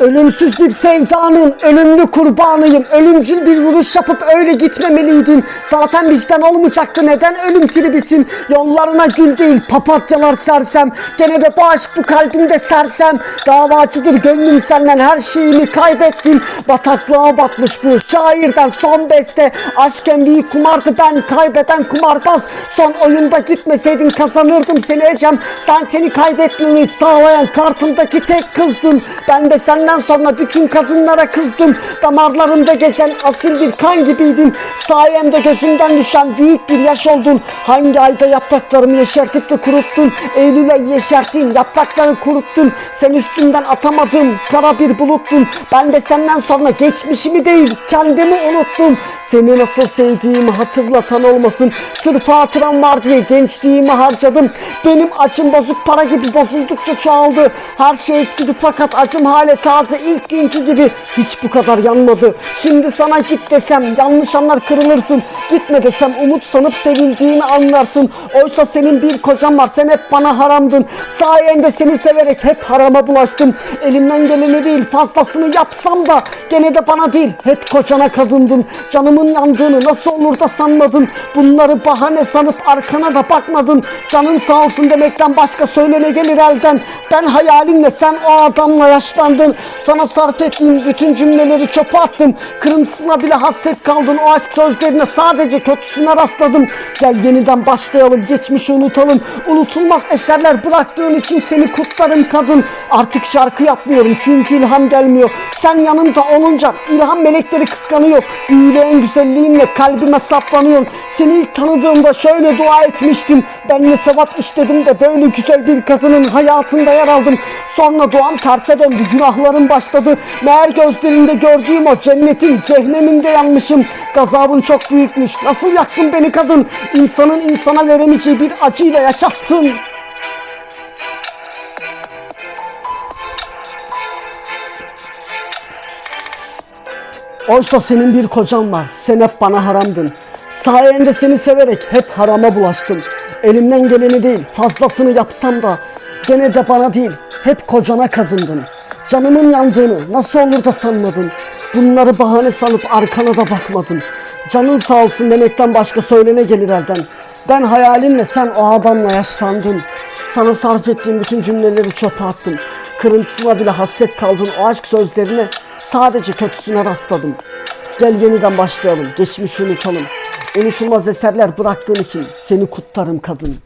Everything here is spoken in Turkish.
Ölümsüz bir sevdanın ölümlü kurbanıyım. Ölümcül bir vuruş yapıp öyle gitmemeliydin. Zaten bizden olmayacaktı. Neden ölüm tribisin? Yollarına gül değil papatyalar sersem. Gene de bu aşk bu kalbimde sersem. Davacıdır gönlüm senden her şeyimi kaybettim. Bataklığa batmış bu şairden son beste. Aşk en büyük kumardı ben kaybeden kumarbaz. Son oyunda gitmeseydin kazanırdım seni Ecem. Sen seni kaybetmemi sağlayan kartımdaki tek kızdın. Ben de senden sonra bütün kadınlara kızdım. Damarlarımda gezen asil bir kan gibiydin. Sayemde gözümden düşen büyük bir yaş oldun. Hangi ayda yapraklarımı yeşertip de kuruttun. Eylül'e yeşerttin yaprakları kuruttun. Sen üstünden atamadığım kara bir buluttun. Ben de senden sonra geçmişimi değil kendimi unuttum. Seni nasıl sevdiğimi hatırlatan olmasın. Sırf hatıram var diye gençliğimi harcadım. Benim acım bozuk para gibi bozuldukça çoğaldı. Her şey eskidi fakat acım hala taze ilk günkü gibi. Hiç bu kadar yanmadı. Şimdi sana git desem yanlış anlar kırılırsın. Gitme desem umut sanıp sevildiğimi anlarsın. Oysa senin bir kocan var sen hep bana haramdın. Sayende seni severek hep harama bulaştım. Elimden geleni değil fazlasını yapsam da gene de bana değil hep kocana kadındın. Canımın yandığını nasıl olur da sanmadın. Bunları bahane sanıp arkana da bakmadın. Canın sağ olsun demekten başka söylene gelir elden. Ben hayalinle sen o adamla yaşlandın. Sana sarf ettiğim bütün cümleleri çöpe attım. Kırıntısına bile hasret kaldın. O aşk sözlerine sadece kötüsüne rastladım. Gel yeniden başlayalım. Geçmişi unutalım. Unutulmaz eserler bıraktığın için seni kutlarım kadın. Artık şarkı yapmıyorum çünkü ilham gelmiyor. Sen yanımda olunca ilham melekleri kıskanıyor. Büyüleyen güzelliğinle kalbime saplanıyorsun. Seni ilk tanıdığımda şöyle dua etmiştim. Ben ne sevap işledim de böyle güzel bir kadının hayatında yer aldım. Sonra doğam terse döndü. Günahlarım başladı. Meğer gözlerinde gördüğüm o cennetin cehenneminde yanmışım. Gazabın çok büyükmüş. Nasıl yaktın beni kadın? İnsanın insana veremeyeceği bir acıyla yaşattın. Oysa senin bir kocan var. Sen hep bana haramdın. Sayende seni severek hep harama bulaştım. Elimden geleni değil fazlasını yapsam da gene de bana değil hep kocana kadındın. Canımın yandığını nasıl olur da sanmadın. Bunları bahane sanıp arkana da bakmadın. Canın sağ olsun demekten başka söylene gelir elden. Ben hayalinle sen o adamla yaşlandın. Sana sarf ettiğim bütün cümleleri çöpe attım. Kırıntısına bile hasret kaldın o aşk sözlerine sadece kötüsüne rastladım. Gel yeniden başlayalım, geçmişi unutalım. Unutulmaz eserler bıraktığın için seni kutlarım kadın.